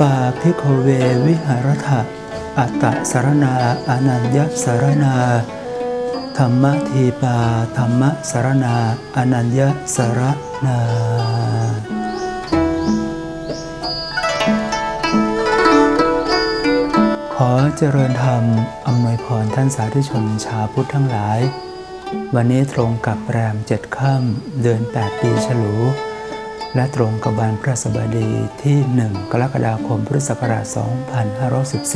ปาพิโคเววิหารถะอัตตสารนาอนัญญสารนาธรรมทีปาธรรมสารนาอนัญญสารนาขอเจริญธรรมอำนวยพรท่านสาธุชนชาวพุทธทั้งหลาย วันนี้ตรงกับแรมเจ็ดค่ำเดือน8ปีฉลู และตรงกับวันพระสบดีที่ 1 กรกฎาคมพุทธศักราช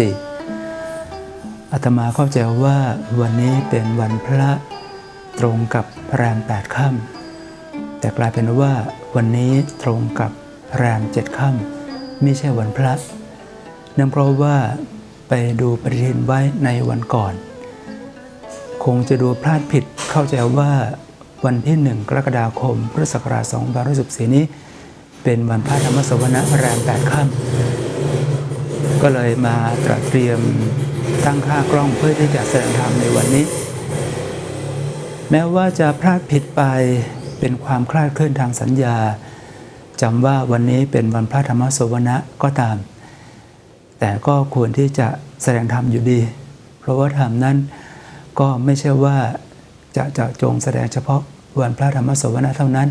2514 อาตมาเข้าใจว่าวันนี้เป็นวันพระตรงกับแรม8ค่ำแต่กลายเป็นว่าวันนี้ตรงกับแรมเจ็ดค่ำไม่ใช่วันพระเนื่องเพราะว่าไปดูปฏิทินไว้ในวันก่อน คงจะดูพลาดผิดเข้าใจว่าวันที่ 1 กรกฎาคมพุทธศักราช2514นี้ เป็นวันพระธรรมสวนะแรม8ค่ำก็เลยมาตรเตรียมตั้งค่ากล้องเพื่อที่จะแสดงธรรมในวันนี้ แม้ว่าจะพลาดผิดไปเป็นความคลาดเคลื่อนทางสัญญาจำว่าวันนี้เป็นวันพระธรรมสวนะก็ตาม แต่ก็ควรที่จะแสดงธรรมอยู่ดี เพราะว่าธรรมนั้นก็ไม่ใช่ว่าจะจะจงแสดงเฉพาะวันพระธรรมสวนะเท่านั้น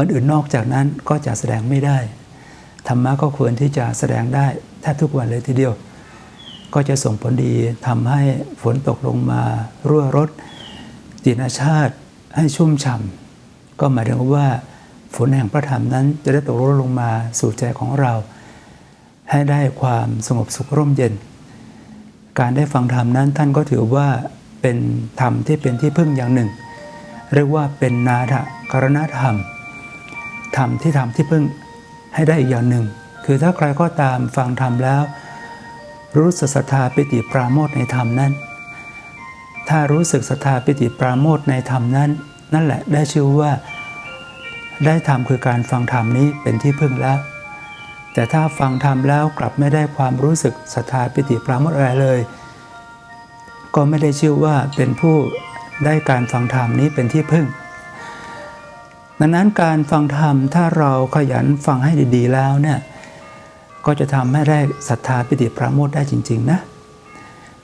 วันอื่นนอกจากนั้นก็จะแสดงไม่ได้ ธรรมะก็ควรที่จะแสดงได้แทบทุกวันเลยทีเดียว ก็จะส่งผลดีทำให้ฝนตกลงมารั่วรดดินชาติให้ชุ่มฉ่ำก็หมายถึงว่าฝนแห่งพระธรรมนั้นจะได้ตกลงมาสู่ใจของเรา ให้ได้ความสงบสุขร่มเย็น การได้ฟังธรรมนั้นท่านก็ถือว่าเป็นธรรมที่เป็นที่พึ่งอย่างหนึ่ง เรียกว่าเป็นนาถกรณธรรม ธรรมที่ทำที่พึ่งให้ได้อีกอย่างหนึ่ง คือถ้าใครก็ตามฟังธรรมแล้ว รู้สึกศรัทธาปิติปราโมทในธรรมนั้น ถ้ารู้สึกศรัทธาปิติปราโมทในธรรมนั้น นั่นแหละได้ชื่อว่า ได้ธรรมคือการฟังธรรมนี้เป็นที่พึ่งแล้ว แต่ถ้าฟังธรรมแล้วกลับไม่ได้ความรู้สึกศรัทธาปิติปราโมทอะไรเลย ก็ไม่ได้ชื่อว่าเป็นผู้ได้การฟังธรรมนี้เป็นที่พึ่ง ดังนั้นการฟังธรรมถ้าเราขยันฟังให้ดีๆแล้วเนี่ยก็จะทำให้ได้ศรัทธาปิติปราโมทได้จริง ๆ นะ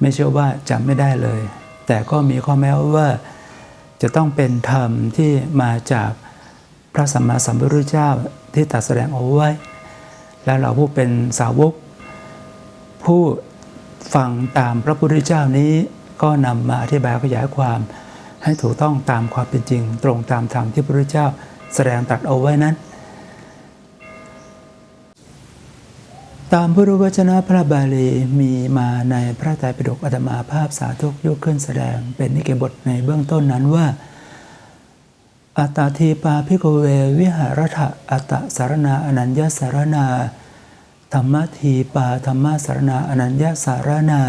ไม่เชื่อว่าจะไม่ได้เลย แต่ก็มีข้อแม้ว่าจะต้องเป็นธรรมที่มาจากพระสัมมาสัมพุทธเจ้าที่ตรัสแสดงเอาไว้ และเราผู้เป็นสาวก ผู้ฟังตามพระพุทธเจ้านี้ก็นำมาอธิบายขยายความ ให้ถูกต้องตามความเป็นจริง ตรงตามธรรมที่พระพุทธเจ้าแสดงตรัสเอาไว้นั้น ตามพุทธวจนะพระบาลีมีมาในพระไตรปิฎกอัตมาภาพสาธุกยกขึ้นแสดงเป็นนิเกบทในเบื้องต้นนั้นว่า อัตตาทีปาพิโกเววิหารถะอัตตสารนาอนัญญสารนาธรรมทีปาธรรมสารนาอนัญญสารนา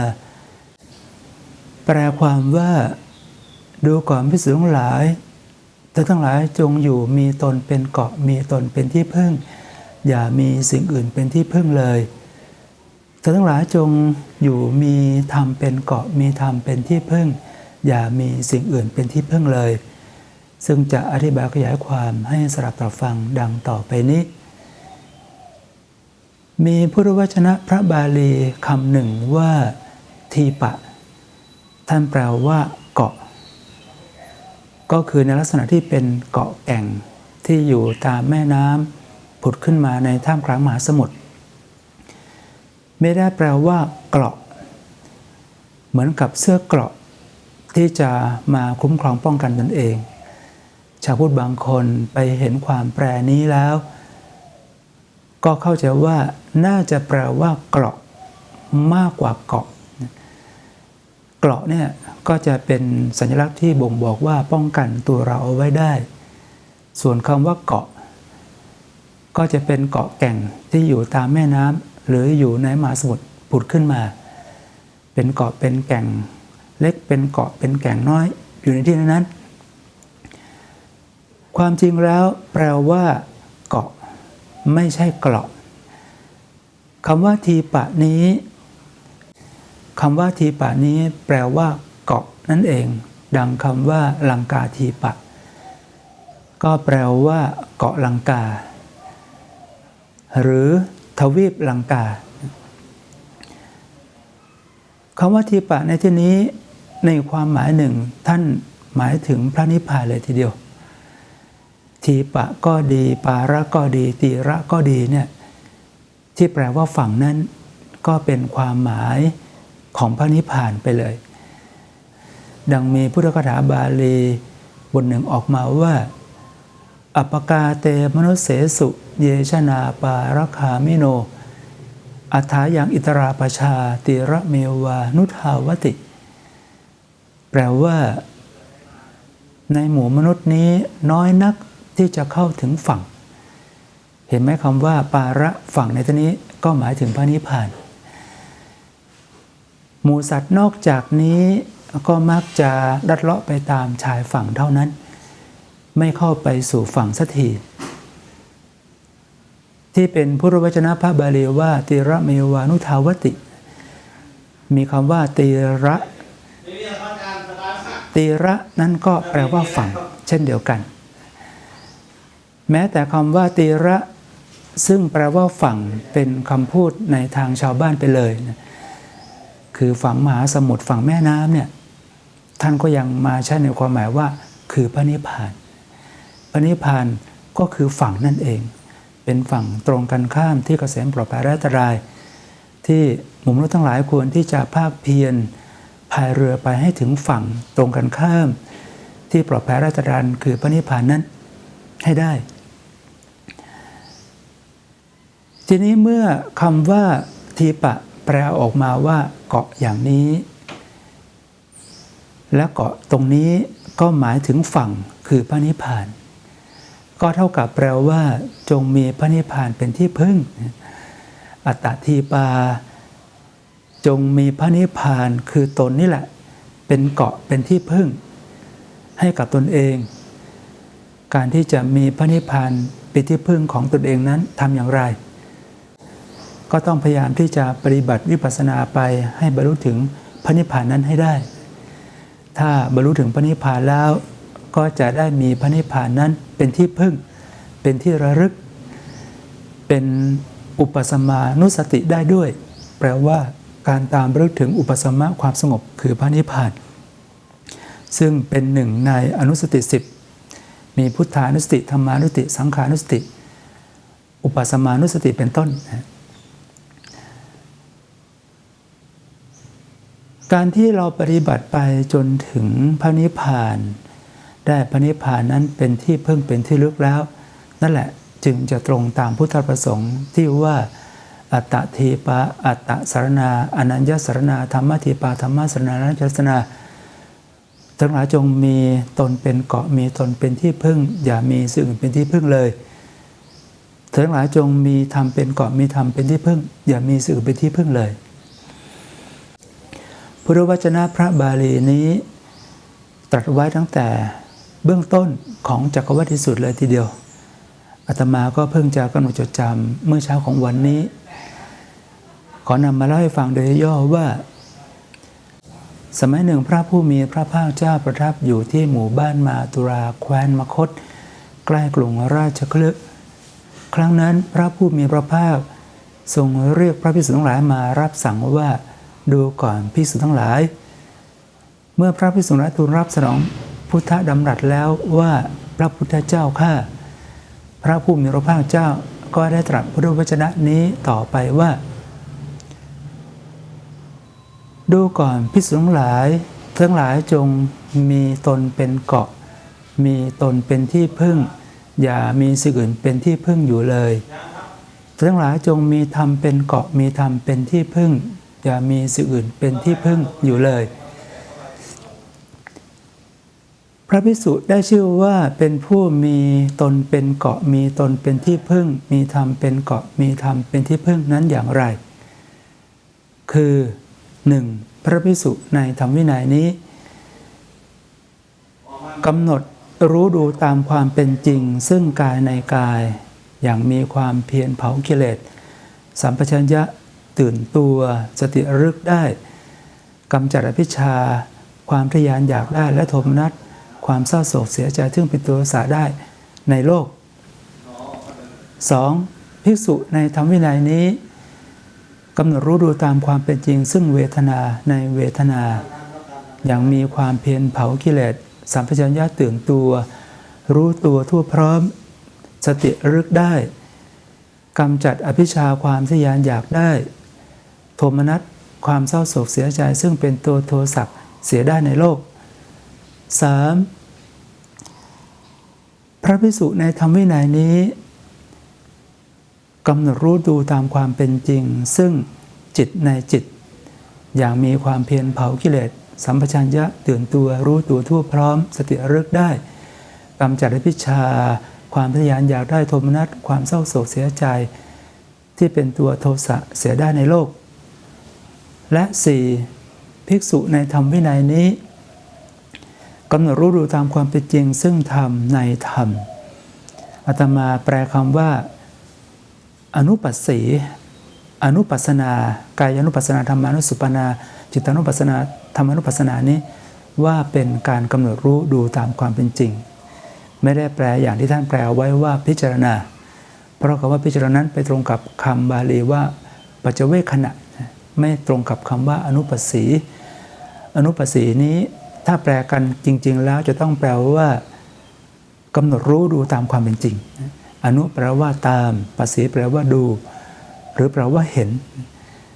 แปลความว่า ดูก่อนพิสุทั้งหลายเธอทั้งหลายจงอยู่มีตนเป็นเกาะมีตนเป็นที่พึ่ง อย่ามีสิ่งอื่นเป็นที่พึ่งเลยเธอทั้งหลายจงอยู่มีธรรมเป็นเกาะมีธรรมเป็นที่พึ่ง อย่ามีสิ่งอื่นเป็นที่พึ่งเลย ซึ่งจะอธิบายขยายความให้สลับต่อฟังดังต่อไปนี้ มีพุทธวจนะพระบาลีคำหนึ่งว่าทีปะ ท่านแปลว่าเกาะ ก็คือในลักษณะที่เป็นเกาะแก่งที่อยู่ตามแม่น้ำผุดขึ้นมาในท่ามกลางมหาสมุทรไม่ได้แปลว่าเกราะ เหมือนกับเสื้อเกราะ ที่จะมาคุ้มครองป้องกันตนเอง ชาวพุทธบางคนไปเห็นความแปลนี้แล้ว ก็เข้าใจว่าน่าจะแปลว่าเกราะมากกว่าเกาะ เกราะเนี่ยก็จะเป็นสัญลักษณ์ที่บ่งบอกว่าป้องกันตัวเราเอาไว้ได้ ส่วนคำว่าเกาะ ก็จะเป็นเกาะแก่งที่อยู่ตามแม่น้ำหรืออยู่ในมหาสมุทรผุดขึ้นมา เป็นเกาะเป็นแก่งเล็กเป็นเกาะเป็นแก่งน้อยอยู่ในที่นั้น ความจริงแล้วแปลว่า เกาะไม่ใช่เกราะคำว่าทีปะนี้ คำว่าทีปะนี้แปลว่าเกาะนั่นเอง ดังคำว่าลังกาทีปะ ก็แปลว่า เกาะลังกา หรือทวีปลังกาคำว่าทีปะในที่นี้ในความหมายหนึ่งท่านหมายถึงพระนิพพานเลยทีเดียว ทีปะก็ดี ปาระก็ดี ตีระก็ดีเนี่ยที่แปลว่าฝั่งนั้นก็เป็นความหมาย ของพระนิพพานไปเลย ดังมีพุทธคถาบาลีบทหนึ่งออกมาว่า อัปกาเตมนุเสสุ เยชนาปารคามิโน อัฏฐายังอิตราปชาติระเมวานุทาวติ แปลว่า ในหมู่มนุษย์นี้น้อยนักที่จะเข้าถึงฝั่ง เห็นไหมคำว่า ปาระฝั่งในที่นี้ก็หมายถึงพระนิพพาน หมูสัตว์นอกจากนี้ก็มักจะดัดเลาะไปตามชายฝั่งเท่านั้น ไม่เข้าไปสู่ฝั่งสักทีที่เป็นพุทธวจนะพระบาลีว่าติระเมวานุทาวติ มีคำว่าติระติระนั้นก็แปลว่าฝั่ง เช่นเดียวกัน แม้แต่คำว่าติระซึ่งแปลว่าฝั่งเป็นคำพูดในทางชาวบ้านไปเลยนะ คือฝั่งมหาสมุทรฝั่งแม่น้ำเนี่ยท่านก็ยังมาใช้ในความหมายว่าคือพระนิพพาน พระนิพพานก็คือฝั่งนั่นเอง เป็นฝั่งตรงกันข้ามที่เกษมปลอดภัยและอันตราย ที่หมู่มนุษย์ทั้งหลายควรที่จะภาคเพียรพายเรือไปให้ถึงฝั่งตรงกันข้าม ที่ปลอดภัยและอันตรายคือพระนิพพานนั้นให้ได้ ทีนี้เมื่อคำว่าทีปะ แปลออกมาว่าเกาะอย่างนี้ และเกาะตรงนี้ก็หมายถึงฝั่งคือพระนิพพาน ก็เท่ากับแปลว่า จงมีพระนิพพานเป็นที่พึ่ง อัตตีปา จงมีพระนิพพานคือตนนี่แหละ เป็นเกาะเป็นที่พึ่ง ให้กับตนเอง การที่จะมีพระนิพพานเป็นที่พึ่งของตนเองนั้นทำอย่างไร ก็ต้องพยายามที่จะปฏิบัติวิปัสสนาไปให้บรรลุถึงพระนิพพานนั้นให้ได้ ถ้าบรรลุถึงพระนิพพานแล้วก็จะได้มีพระนิพพานนั้นเป็นที่พึ่ง เป็นที่ระลึก เป็นอุปสมานุสติได้ด้วย แปลว่าการตามระลึกถึงอุปสมะความสงบคือพระนิพพาน ซึ่งเป็นหนึ่งในอนุสติสิบมีพุทธานุสติธรรมานุสติ สังขานุสติ อุปสมานุสติเป็นต้นนะ การที่เราปฏิบัติไปจนถึงพระนิพพาน ได้พระนิพพานนั้นเป็นที่พึ่งเป็นที่ลึกแล้ว นั่นแหละจึงจะตรงตามพุทธประสงค์ที่ว่าอัตตีปะอัตตสารนาอนัญญสารนาธรรมทีปาธรรมสารนานัญญสารนาทั้งหลายจงมีตนเป็นเกาะมีตนเป็นที่พึ่ง อย่ามีสิ่งอื่นเป็นที่พึ่งเลยทั้งหลายจงมีธรรมเป็นเกาะมีธรรมเป็นที่พึ่ง อย่ามีสิ่งอื่นเป็นที่พึ่งเลย พุทธวจนะพระบาลีนี้ตรัสไว้ตั้งแต่เบื้องต้นของจักรวรรดิสุดเลยทีเดียวอาตมาก็เพิ่งจะกำหนดจดจำเมื่อเช้าของวันนี้ ขอนำมาเล่าให้ฟังโดยย่อว่า สมัยหนึ่งพระผู้มีพระภาคเจ้าประทับอยู่ที่หมู่บ้านมาตุราแคว้นมคต ใกล้กรุงราชคลึกครั้งนั้นพระผู้มีพระภาคทรงเรียกพระภิกษุทั้งหลายมารับสั่งว่า ดูก่อนภิกษุทั้งหลาย เมื่อพระภิกษุนทูลรับสนองพุทธดำรัสแล้วว่าพระพุทธเจ้าข้าพระผู้มีพระภาคเจ้าก็ได้ตรัสพุทธวจนะนี้ต่อไปว่า ดูก่อนภิกษุทั้งหลายทั้งหลายจงมีตนเป็นเกาะ มีตนเป็นที่พึ่ง อย่ามีสิ่งอื่นเป็นที่พึ่งอยู่เลยทั้งหลายจงมีธรรมเป็นเกาะมีธรรมเป็นที่พึ่ง อย่ามีสิ่งอื่นเป็นที่พึ่งอยู่เลย พระภิกษุได้ชื่อว่าเป็นผู้มีตนเป็นเกาะมีตนเป็นที่พึ่ง มีธรรมเป็นเกาะมีธรรมเป็นที่พึ่งนั้นอย่างไร คือ 1. พระภิกษุในธรรมวินัยนี้กำหนดรู้ดูตามความเป็นจริง ซึ่งกายในกาย อย่างมีความเพียรเผากิเลสสัมปชัญญะ ตื่นตัว สติรึกได้กำจัดอภิชา ความทยานอยากได้และโทมนัสความเศร้าโศกเสียใจซึ่งเป็นตัวสาได้ในโลก 2. ภิกษุในธรรมวินัยนี้กำหนดรู้ดูตามความเป็นจริง ซึ่งเวทนาในเวทนา อย่างมีความเพียรเผากิเลสสัมปชัญญะตื่นตัว รู้ตัวทั่วพร้อม สติรึกได้กำจัดอภิชาความทะยานอยากได้ โทมนัสความเศร้าโศกเสียใจซึ่งเป็นตัวโทสักเสียได้ในโลก 3. พระภิกษุในธรรมวินัยนี้กำหนดรู้ดูตามความเป็นจริง ซึ่งจิตในจิต อย่างมีความเพียรเผากิเลสสัมปชัญญะตื่นตัวรู้ตัวทั่วพร้อม สติระลึกได้กำจัดอภิชา ความทะยานอยากได้โทมนัสความเศร้าโศกเสียใจ ที่เป็นตัวโทสะเสียได้ในโลก และ 4. ภิกษุในธรรมวินัยนี้กำหนดรู้ดูตามความเป็นจริง ซึ่งธรรมในธรรมอาตมาแปลคำว่า อนุปัสสี อนุปัสนากายานุปัสนาธรรมานุสุปนาจิตานุปัสนาธรรมานุปัสนานี้ ว่าเป็นการกำหนดรู้ดูตามความเป็นจริง ไม่ได้แปลอย่างที่ท่านแปลไว้ว่าพิจารณา เพราะคำว่าพิจารณานั้นไปตรงกับคำบาลีว่าปัจเจเวคขณะ ไม่ตรงกับคำว่าอนุปัสสี อนุปัสสีนี้ถ้าแปลกันจริง ๆ แล้วจะต้องแปลว่ากำหนดรู้ดูตามความเป็นจริง อนุแปลว่าตามปัสสีแปลว่าดู หรือแปลว่าเห็น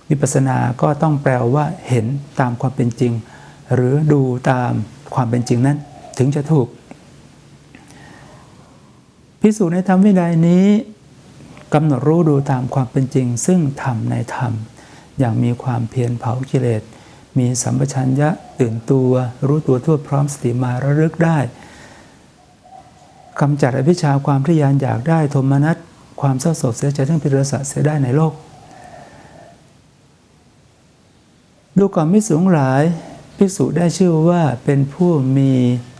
วิปัสสนาก็ต้องแปลว่าเห็นตามความเป็นจริง หรือดูตามความเป็นจริงนั้น ถึงจะถูกพิสูจน์ในธรรมวินัยนี้กำหนดรู้ดูตามความเป็นจริง ซึ่งธรรมในธรรม อย่างมีความเพียรเผากิเลส มีสัมปชัญญะตื่นตัว รู้ตัวทั่วพร้อมสติมาระลึกได้กำจัดอภิชาความทะยานอยากได้โทมนัสความเศร้าโศกเสียใจทั้งเป็นรสะเสียได้ในโลก ดูก่อนมิสูงหลายภิกษุได้ชื่อว่าเป็นผู้มี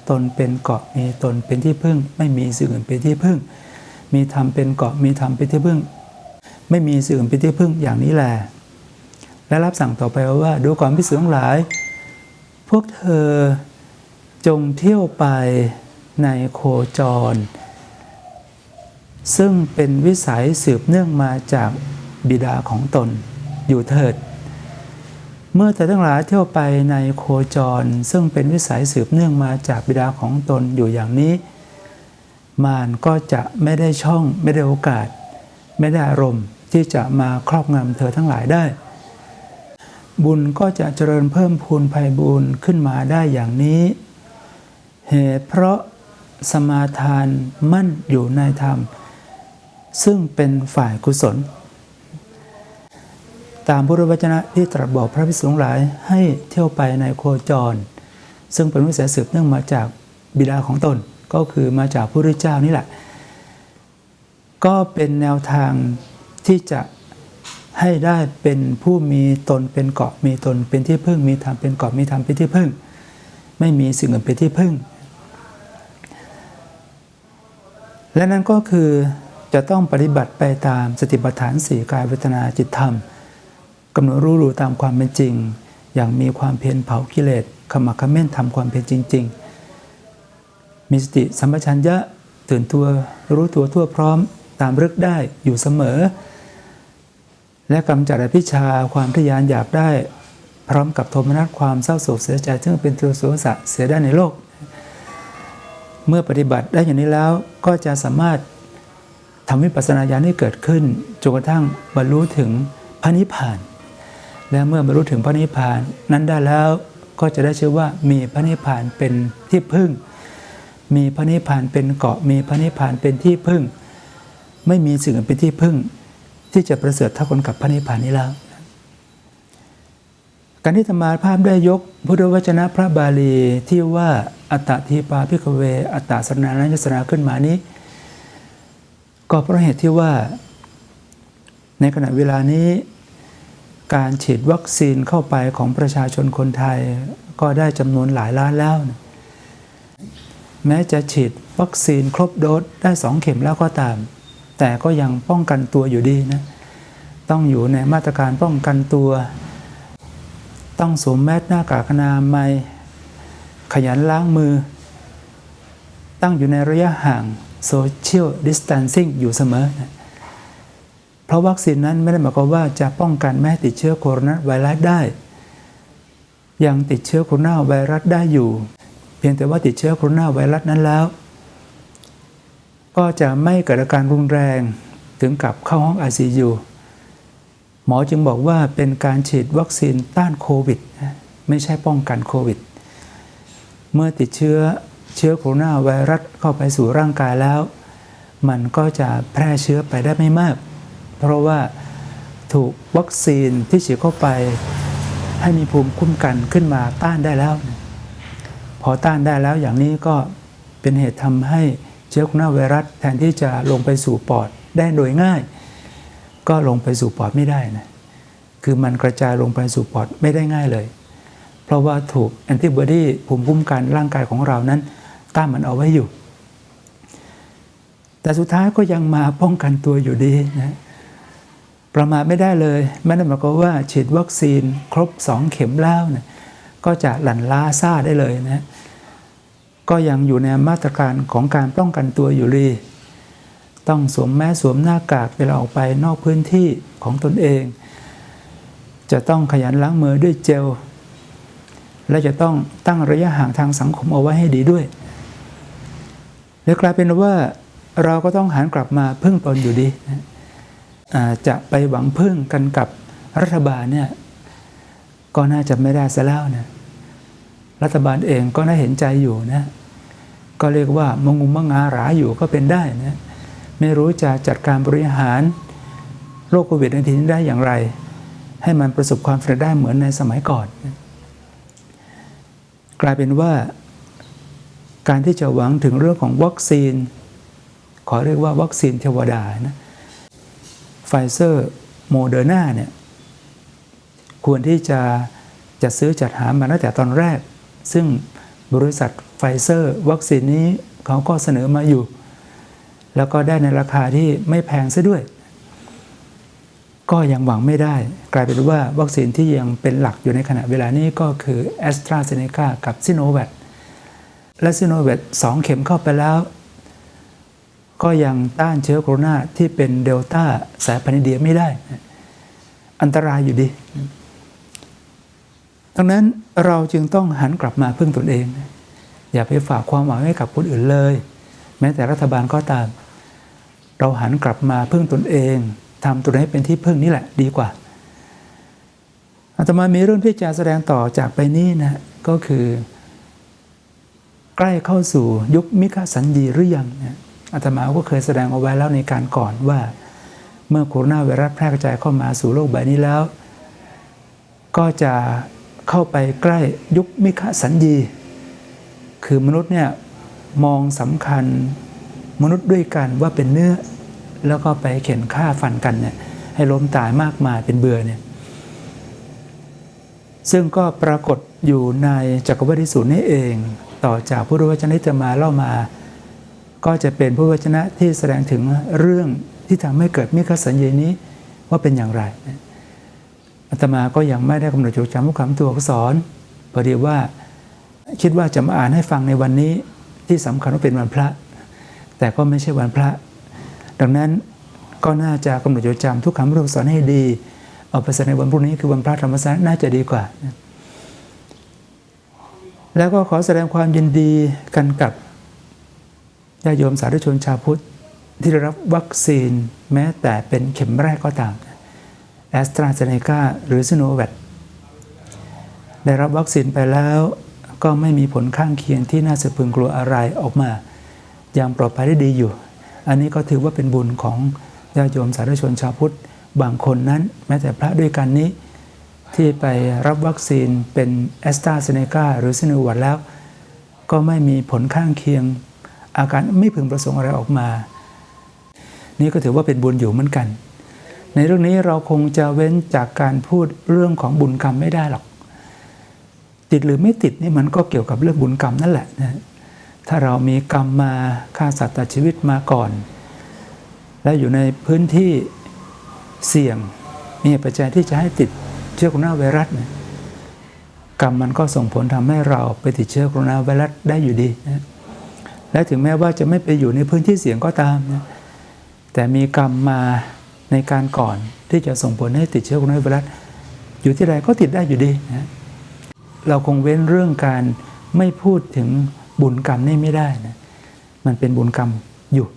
ตนเป็นเกาะมีตนเป็นที่พึ่ง ไม่มีสิ่งอื่นเป็นที่พึ่ง มีธรรมเป็นเกาะมีธรรมเป็นที่พึ่ง ไม่มีสิ่งอื่นเป็นที่พึ่งอย่างนี้แหละ และรับสั่งต่อไปว่าดูก่อนพิสูงหลาย พวกเธอจงเที่ยวไปในโคจร ซึ่งเป็นวิสัยสืบเนื่องมาจากบิดาของตนอยู่เถิด เมื่อเธอทั้งหลายเที่ยวไปในโคจร ซึ่งเป็นวิสัยสืบเนื่องมาจากบิดาของตนอยู่อย่างนี้ มารก็จะไม่ได้ช่องไม่ได้โอกาส ไม่ได้อารมณ์ที่จะมาครอบงำเธอทั้งหลายได้ บุญก็จะเจริญเพิ่มพูนภัยบุญขึ้นมาได้อย่างนี้ เหตุเพราะสมาทานมั่นอยู่ในธรรม ซึ่งเป็นฝ่ายกุศล ตามพุทธวจนะที่ตรัสบอกพระภิกษุหลายให้เที่ยวไปในโคจร ซึ่งเป็นวิสัยสืบเนื่องมาจากบิดาของตนก็คือมาจากพระพุทธเจ้านี่แหละ ก็เป็นแนวทางที่จะ ให้ได้เป็นผู้มีตนเป็นเกาะมีตนเป็นที่พึ่ง มีธรรมเป็นเกาะมีธรรมเป็นที่พึ่ง ไม่มีสิ่งอื่นเป็นที่พึ่ง และนั่นก็คือจะต้องปฏิบัติไปตามสติปัฏฐานสี่กายเวทนาจิตธรรมกำหนดรู้รู้ตามความเป็นจริง อย่างมีความเพียรเผากิเลสขมักขม้นทำความเพียรจริง ๆ มีสติสัมปชัญญะตื่นตัวรู้ตัวทั่วพร้อมตามรึกได้อยู่เสมอ และกำจัดอภิชาความทยานอยากได้ พร้อมกับโทมนัสความเศร้าโศกเสียใจซึ่งเป็นตัวสุสะเสียได้ในโลก เมื่อปฏิบัติได้อย่างนี้แล้วก็จะสามารถทำวิปัสสนาญาณให้เกิดขึ้นจนกระทั่งบรรลุถึงพระนิพพาน และเมื่อบรรลุถึงพระนิพพานนั้นได้แล้วก็จะได้ชื่อว่ามีพระนิพพานเป็นที่พึ่ง มีพระนิพพานเป็นเกาะมีพระนิพพานเป็นที่พึ่ง ไม่มีสิ่งอื่นเป็นที่พึ่ง ที่จะประเสริฐเท่ากันกับพระนิพพานนี้แล้ว การที่ธรรมาภาพได้ยกพุทธวจนะพระบาลีที่ว่าอัตตทีปาพิกเว อัตตสนานัยสนาขึ้นมานี้ ก็เพราะเหตุที่ว่า ในขณะเวลานี้ การฉีดวัคซีนเข้าไปของประชาชนคนไทยก็ได้จำนวนหลายล้านแล้ว แม้จะฉีดวัคซีนครบโดสได้สองเข็มแล้วก็ตาม แต่ก็ยังป้องกันตัวอยู่ดีนะต้องอยู่ในมาตรการป้องกันตัว ต้องสวมแมสหน้ากากอนามัย ขยันล้างมือ ตั้งอยู่ในระยะห่าง social distancing อยู่เสมอนะเพราะวัคซีนนั้นไม่ได้หมายความว่าจะป้องกันไม่ให้ติดเชื้อโคโรนาไวรัสได้ ยังติดเชื้อโคโรนาไวรัสได้อยู่ เพียงแต่ว่าติดเชื้อโคโรนาไวรัสนั้นแล้ว ก็จะไม่เกิดอาการรุนแรงถึงกับเข้าห้อง ICU หมอจึงบอกว่าเป็นการฉีดวัคซีนต้านโควิด ไม่ใช่ป้องกันโควิด เมื่อติดเชื้อเชื้อโคโรนาไวรัสเข้าไปสู่ร่างกายแล้ว มันก็จะแพร่เชื้อไปได้ไม่มาก เพราะว่าถูกวัคซีนที่ฉีดเข้าไป ให้มีภูมิคุ้มกันขึ้นมาต้านได้แล้ว พอต้านได้แล้วอย่างนี้ก็เป็นเหตุทำให้ เชื้อโคโรนาไวรัสแทนที่จะลงไปสู่ปอดได้โดยง่าย ก็ลงไปสู่ปอดไม่ได้นะคือมันกระจายลงไปสู่ปอดไม่ได้ง่ายเลย เพราะว่าถูกแอนติบอดีภูมิคุ้มกันร่างกายของเรานั้นต้านมันเอาไว้อยู่ แต่สุดท้ายก็ยังมาป้องกันตัวอยู่ดีนะประมาทไม่ได้เลยไม่ได้หมายความว่าฉีดวัคซีนครบ 2 เข็มแล้วนะก็จะหลั่นล้าซ่าได้เลยนะ ก็ยังอยู่ในมาตรการของการป้องกันตัวอยู่ดีต้องสวมแมสสวมหน้ากากเวลาออกไปนอกพื้นที่ของตนเอง จะต้องขยันล้างมือด้วยเจล และจะต้องตั้งระยะห่างทางสังคมเอาไว้ให้ดีด้วย และกลายเป็นว่าเราก็ต้องหันกลับมาพึ่งตนอยู่ดี จะไปหวังพึ่งกันกับรัฐบาลเนี่ยก็น่าจะไม่ได้ซะแล้วนะรัฐบาลเองก็น่าเห็นใจอยู่นะ ก็เรียกว่ามงุมมงาหราอยู่ก็เป็นได้นะไม่รู้จะจัดการบริหารโรคโควิดในทีนี้ได้อย่างไร ให้มันประสบความสำเร็จได้เหมือนในสมัยก่อน กลายเป็นว่า การที่จะหวังถึงเรื่องของวัคซีน ขอเรียกว่าวัคซีนเทวดานะไฟเซอร์โมเดอร์นาเนี่ยควรที่จะจะซื้อจัดหามาตั้งแต่ตอนแรก ซึ่ง บริษัทไฟเซอร์ วัคซีนนี้เขาก็เสนอมาอยู่ แล้วก็ได้ในราคาที่ไม่แพงซะด้วย ก็ยังหวังไม่ได้ กลายเป็นว่าวัคซีนที่ยังเป็นหลักอยู่ในขณะเวลานี้ก็คือ a s t r a z เซ e c a กับซิโนแว c และซิโนแว c สองเข็มเข้าไปแล้ว ก็ยังต้านเชื้อโคโรนาที่เป็นเดลต้าสายพันธุ์เดียไม่ได้ อันตรายอยู่ดี ดังนั้นเราจึงต้องหันกลับมาพึ่งตนเอง อย่าไปฝากความหวังให้กับคนอื่นเลย แม้แต่รัฐบาลก็ตาม เราหันกลับมาพึ่งตนเองทำตัวให้เป็นที่พึ่งนี่แหละดีกว่าอาตมามีเรื่องที่จะแสดงต่อจากไปนี้นะก็คือ ใกล้เข้าสู่ยุคมิคาสัญญีหรือยังนะอาตมาก็เคยแสดงเอาไว้แล้วในการก่อนว่า เมื่อโคโรนาไวรัสแพร่กระจายเข้ามาสู่โลกใบนี้แล้ว ก็จะ เข้าไปใกล้ยุคมิคสัญญี คือมนุษย์เนี่ยมองสำคัญมนุษย์ด้วยกันว่าเป็นเนื้อ แล้วก็ไปเข็นฆ่าฟันกันเนี่ยให้ล้มตายมากมายเป็นเบื่อเนี่ยซึ่งก็ปรากฏอยู่ในจักรวรรดิสูตรนี้เอง ต่อจากพุทธวจนะที่จะมาเล่ามา ก็จะเป็นพุทธวจนะที่แสดงถึงเรื่องที่ทำให้เกิดมิคสัญญีนี้ว่าเป็นอย่างไร อาตมาก็ยังไม่ได้กำหนดจดจำทุกคำตัวอักษรพอดีว่าคิดว่าจะมาอ่านให้ฟังในวันนี้ที่สำคัญว่าเป็นวันพระ แต่ก็ไม่ใช่วันพระ ดังนั้นก็น่าจะกำหนดจดจำทุกคำตัวอักษรให้ดี เอาไปแสดงในวันพรุ่งนี้คือวันพระธรรมสารน่าจะดีกว่า แล้วก็ขอแสดงความยินดีกันกับญาโยมสาธุชนชาวพุทธที่ได้รับวัคซีนแม้แต่เป็นเข็มแรกก็ตาม แอสตราเซเนกาหรือซิโนแวคได้รับวัคซีนไปแล้วก็ไม่มีผลข้างเคียงที่น่าสะพึงกลัวอะไรออกมายังปลอดภัยได้ดีอยู่ อันนี้ก็ถือว่าเป็นบุญของญาติโยมสาธุชนชาวพุทธบางคนนั้น แม้แต่พระด้วยกันนี้ ที่ไปรับวัคซีนเป็นแอสตราเซเนกาหรือซิโนแวคแล้ว ก็ไม่มีผลข้างเคียง อาการไม่พึงประสงค์อะไรออกมา นี่ก็ถือว่าเป็นบุญอยู่เหมือนกัน ในเรื่องนี้เราคงจะเว้นจากการพูดเรื่องของบุญกรรมไม่ได้หรอก ติดหรือไม่ติดนี่มันก็เกี่ยวกับเรื่องบุญกรรมนั่นแหละนะถ้าเรามีกรรมมาฆ่าสัตว์ตัดชีวิตมาก่อน และอยู่ในพื้นที่เสี่ยงมีปัจจัยที่จะให้ติดเชื้อโคโรนาไวรัสนะกรรมมันก็ส่งผลทำให้เราไปติดเชื้อโคโรนาไวรัสได้อยู่ดีนะและถึงแม้ว่าจะไม่ไปอยู่ในพื้นที่เสี่ยงก็ตามนะแต่มีกรรมมา ในการก่อนที่จะส่งผลให้ติดเชื้อโคโรนาไวรัสอยู่ที่ใดก็ติดได้อยู่ดีนะเราคงเว้นเรื่องการไม่พูดถึงบุญกรรมนี่ไม่ได้นะมันเป็นบุญกรรมอยู่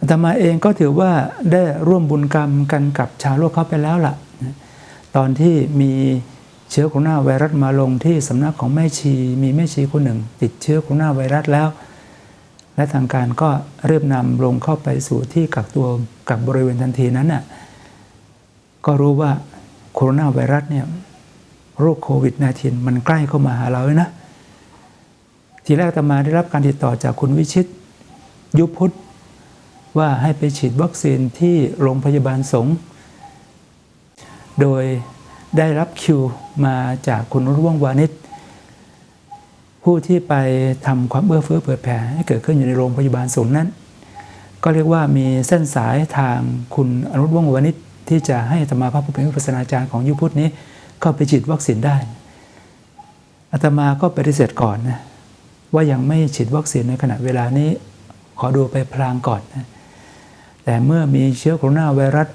อาตมาเองก็ถือว่าได้ร่วมบุญกรรมกันกับชาวโลกเขาไปแล้วล่ะนะตอนที่มีเชื้อโคโรนาไวรัสมาลงที่สำนักของแม่ชี มีแม่ชีคนหนึ่ง ติดเชื้อโคโรนาไวรัสแล้ว และทางการก็เริ่มนำลงเข้าไปสู่ที่กักตัวกับบริเวณทันทีนั้นน่ะก็รู้ว่าโคโรนาไวรัสเนี่ยโรคโควิด -19 มันใกล้เข้ามาหาเราเลยนะ ทีแรกตมาได้รับการติดต่อจากคุณวิชิต ยุพุทธว่าให้ไปฉีดวัคซีนที่โรงพยาบาลสงฆ์โดยได้รับคิวมาจากคุณรุ่วงวานิช ผู้ที่ไปทำความเอื้อเฟื้อเผื่อแผ่ให้เกิดขึ้นอยู่ในโรงพยาบาลสงฆ์นั้น ก็เรียกว่ามีเส้นสายทางคุณอนุรุตวงศ์วานิชที่จะให้ธรรมาภาพผู้เป็นวิปัสสนาจารย์ของยุพุทธนี้เข้าไปฉีดวัคซีนได้อาตมาก็ปฏิเสธก่อนนะว่ายังไม่ฉีดวัคซีนในขณะเวลานี้ ขอดูไปพลางก่อนนะแต่เมื่อมีเชื้อโคโรนาไวรัส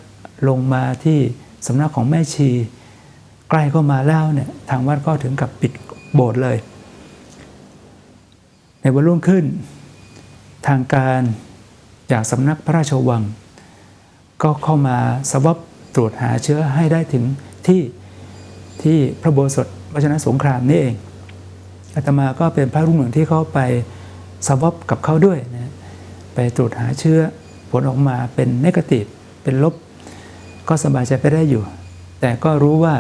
ลงมาที่สำนักของแม่ชี ใกล้เข้ามาแล้วเนี่ยทางวัดก็ถึงกับปิดโบสถ์เลย ในวันรุ่งขึ้น ทางการจากสำนักพระราชวัง ก็เข้ามาสวอปตรวจหาเชื้อให้ได้ถึงที่ที่พระโบสถวชนะสงครามนี่เองอาตมาก็เป็นพระรุ่งหนึ่งที่เข้าไปสวอปกับเขาด้วยนะไปตรวจหาเชื้อผลออกมาเป็นนกาทีฟเป็นลบ ก็สบายใจไปได้อยู่ แต่ก็รู้ว่า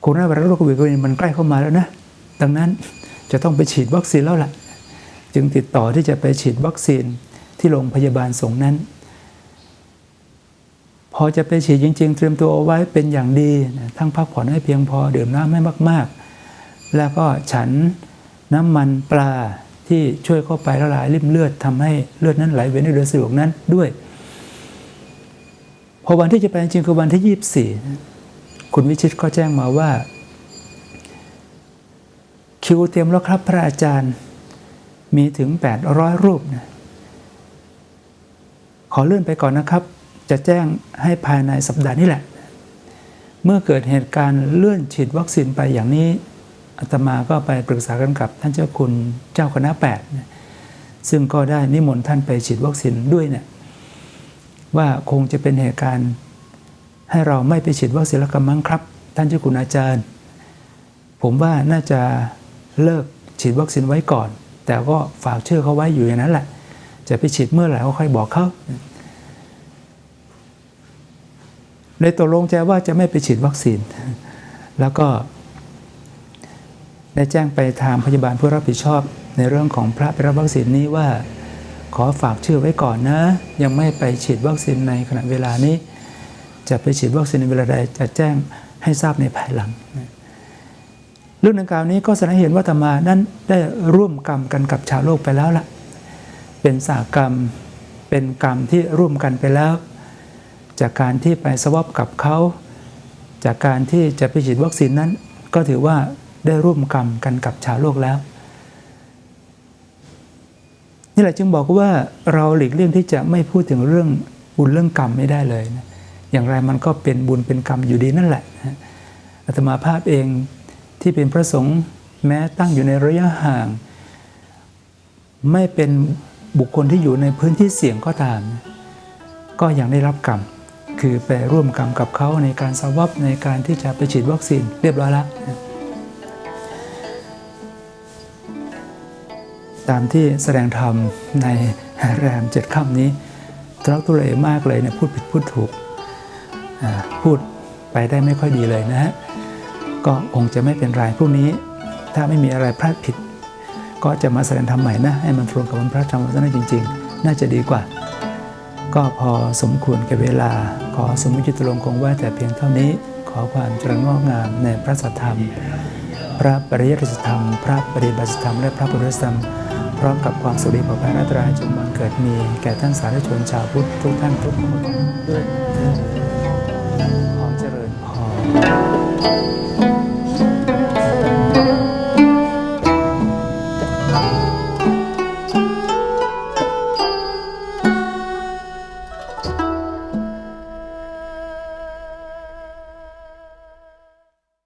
โคโรนาไวรัสโรคโควิดมันใกล้เข้ามาแล้วนะ ดังนั้น จะต้องไปฉีดวัคซีนแล้วล่ะ จึงติดต่อที่จะไปฉีดวัคซีนที่โรงพยาบาลสงนั้น พอจะไปฉีดจริง ๆ เตรียมตัวเอาไว้เป็นอย่างดีนะทั้งพักผ่อนให้เพียงพอดื่มน้ำให้มาก ๆ แล้วก็ฉันน้ำมันปลาที่ช่วยเข้าไปละลายริ่มเลือดทำให้เลือดนั้นไหลเวียนได้โดยสะดวกนั้นด้วย พอวันที่จะไปจริงๆคือวันที่ 24 คุณวิชิตก็แจ้งมาว่า คิวเตรียมแล้วครับพระอาจารย์มีถึง 800 รูปนะขอเลื่อนไปก่อนนะครับ จะแจ้งให้ภายในสัปดาห์นี้แหละ เมื่อเกิดเหตุการณ์เลื่อนฉีดวัคซีนไปอย่างนี้อาตมาก็ไปปรึกษากันกับท่านเจ้าคุณเจ้าคณะแปดนะซึ่งก็ได้นิมนต์ท่านไปฉีดวัคซีนด้วยเนี่ยว่าคงจะเป็นเหตุการณ์ให้เราไม่ไปฉีดวัคซีนล้วกันมั้งครับ ท่านเจ้าคุณอาจารย์ ผมว่าน่าจะ เลิกฉีดวัคซีนไว้ก่อน แต่ก็ฝากชื่อเขาไว้อยู่อย่างนั้นแหละ จะไปฉีดเมื่อไหร่ก็ค่อยบอกเขาเลยตกลงใจว่าจะไม่ไปฉีดวัคซีน แล้วก็ได้แจ้งไปทางพยาบาลผู้รับผิดชอบในเรื่องของพระไปรับวัคซีนนี้ว่า ขอฝากชื่อไว้ก่อนนะ ยังไม่ไปฉีดวัคซีนในขณะเวลานี้ จะไปฉีดวัคซีนในเวลาใดจะแจ้งให้ทราบในภายหลัง เรื่องดังกล่าวนี้ก็แสดงเห็นว่าธรรมานั้นได้ร่วมกรรมกันกับชาวโลกไปแล้วล่ะ เป็นสากรรมเป็นกรรมที่ร่วมกันไปแล้ว จากการที่ไปสวอปกับเขา จากการที่จะไปฉีดวัคซีนนั้น ก็ถือว่าได้ร่วมกรรมกันกับชาวโลกแล้วนี่แหละจึงบอกว่าเราหลีกเลี่ยงที่จะไม่พูดถึงเรื่องบุญเรื่องกรรมไม่ได้เลยนะอย่างไรมันก็เป็นบุญเป็นกรรมอยู่ดีนั่นแหละนะอาตมาภาพเอง ที่เป็นพระสงฆ์แม้ตั้งอยู่ในระยะห่าง ไม่เป็นบุคคลที่อยู่ในพื้นที่เสี่ยงก็ตาม ก็ยังได้รับกรรม คือไปร่วมกรรมกับเขาในการสวอปในการที่จะไปฉีดวัคซีนเรียบร้อยแล้วตามที่แสดงธรรมในแรมเจ็ดค่ำนี้ทุรักทุเลมากเลยเนี่ยพูดผิดพูดถูก พูดไปได้ไม่ค่อยดีเลยนะฮะ ก็คงจะไม่เป็นไรพรุ่งนี้ ถ้าไม่มีอะไรพลาดผิด ก็จะมาแสดงธรรมใหม่นะให้มันตรงกับวันพระธรรมวันนั้นจริง ๆ น่าจะดีกว่า ก็พอสมควรแก่เวลา ขอสมมติตลงคงไว้แต่เพียงเท่านี้ขอความเจริญงอกงามในพระสัทธรรม พระปริยัติธรรม พระปฏิบัติธรรมและพระพุทธธรรมพร้อมกับความสุขดีปลอดภัยอันตรายจงบังเกิดมี แก่ท่านสาธุชนชาวพุทธทุกท่านทุกคนด้วย